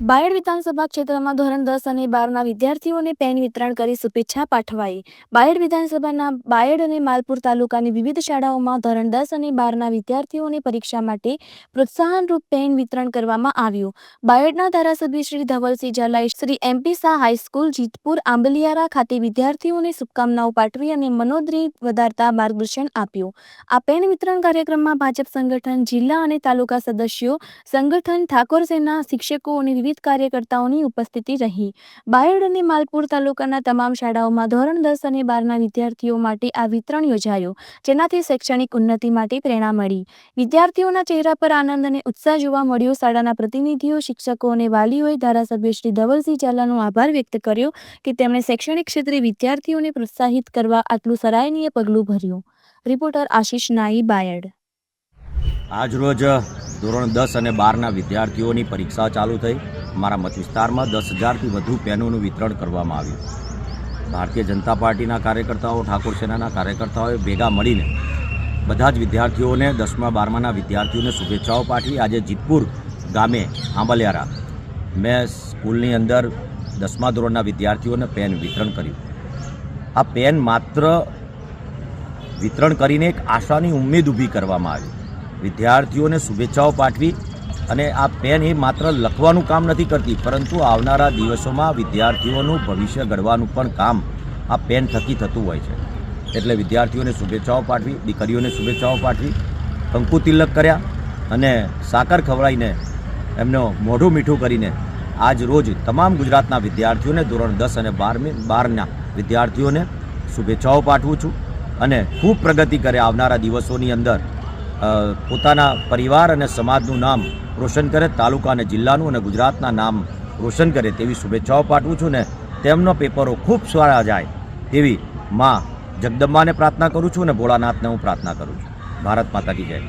બાયડ વિધાનસભા ક્ષેત્રમાં ધોરણ દસ અને બારના વિદ્યાર્થીઓને પેન વિતરણ કરી શુભેચ્છા પાઠવાઈ. બાયડ વિધાનસભાના બાયડ અને માલપુર તાલુકાની વિવિધ શાળાઓમાં ધોરણ દસ અને બારના વિદ્યાર્થીઓને પરીક્ષા માટે પ્રોત્સાહનરૂપ પેન વિતરણ કરવામાં આવ્યું. બાયડના ધારાસભ્ય શ્રી ધવલસિંહ ઝાલાએ Shri M P Shah high school Jitpur, Ambaliyara ખાતે વિદ્યાર્થીઓને શુભકામનાઓ પાઠવી અને મનોદ્રી વધારતા માર્ગદર્શન આપ્યું. આ પેન વિતરણ કાર્યક્રમમાં ભાજપ સંગઠન, જિલ્લા અને તાલુકા સદસ્યો, સંગઠન, ઠાકોર સેના, શિક્ષકો અને વિવિધ કાર્યકર્તાઓની ઉપસ્થિતિ રહી. બાયડ અને માલપુર તાલુકાના તમામ શાળાઓમાં ધોરણ દસ અને બારના વિદ્યાર્થીઓ માટે આ વિતરણ યોજાયું, જેનાથી શૈક્ષણિક ઉન્નતિ માટે પ્રેરણા મળી. વિદ્યાર્થીઓના ચહેરા પર આનંદ અને ઉત્સાહ જોવા મળ્યો. શાળાના પ્રતિનિધિઓ, શિક્ષકો અને વાલીઓએ ધારાસભ્ય શ્રી ધવલસિંહ ઝાલાનો આભાર વ્યક્ત કર્યો કે તેમણે શૈક્ષણિક ક્ષેત્રે વિદ્યાર્થીઓને પ્રોત્સાહિત કરવા આટલું સરાહનીય પગલું ભર્યું. રિપોર્ટર આશિષ નાઈ, બાયડ. આજરોજ ધોરણ દસ અને બારના વિદ્યાર્થીઓની પરીક્ષા ચાલુ થઈ. મારા મત વિસ્તારમાં દસ હજારથી વધુ પેનોનું વિતરણ કરવામાં આવ્યું. ભારતીય જનતા પાર્ટીના કાર્યકર્તાઓ, ઠાકોર સેનાના કાર્યકર્તાઓએ ભેગા મળીને બધા જ વિદ્યાર્થીઓને દસમા, બારમાના વિદ્યાર્થીઓને શુભેચ્છાઓ પાઠવી. આજે જીતપુર ગામે આંબલિયારા મેં સ્કૂલની અંદર દસમા ધોરણના વિદ્યાર્થીઓને પેન વિતરણ કર્યું. આ પેન માત્ર વિતરણ કરીને એક આશાની ઉમેદ ઊભી કરવામાં આવી. વિદ્યાર્થીઓને શુભેચ્છાઓ પાઠવી અને આ પેન એ માત્ર લખવાનું કામ નથી કરતી, પરંતુ આવનારા દિવસોમાં વિદ્યાર્થીઓનું ભવિષ્ય ઘડવાનું પણ કામ આ પેન થકી થતું હોય છે. એટલે વિદ્યાર્થીઓને શુભેચ્છાઓ પાઠવી, દીકરીઓને શુભેચ્છાઓ પાઠવી, કંકુ તિલક કર્યા અને સાકર ખવડાવીને એમનો મોઢું મીઠું કરીને આજ રોજ તમામ ગુજરાતના વિદ્યાર્થીઓને ધોરણ દસ અને બારમી, બારના વિદ્યાર્થીઓને શુભેચ્છાઓ પાઠવું છું અને ખૂબ પ્રગતિ કરે આવનારા દિવસોની અંદર પોતાના પરિવાર અને સમાજનું નામ રોશન કરે, તાલુકા અને જિલ્લાનું અને ગુજરાતના નામ રોશન કરે તેવી શુભેચ્છાઓ પાઠવું છું ને તેમનો પેપરો ખૂબ સારા જાય તેવી માં જગદંબાને પ્રાર્થના કરું છું અને ભોળાનાથને હું પ્રાર્થના કરું છું. ભારત માતા કી જય.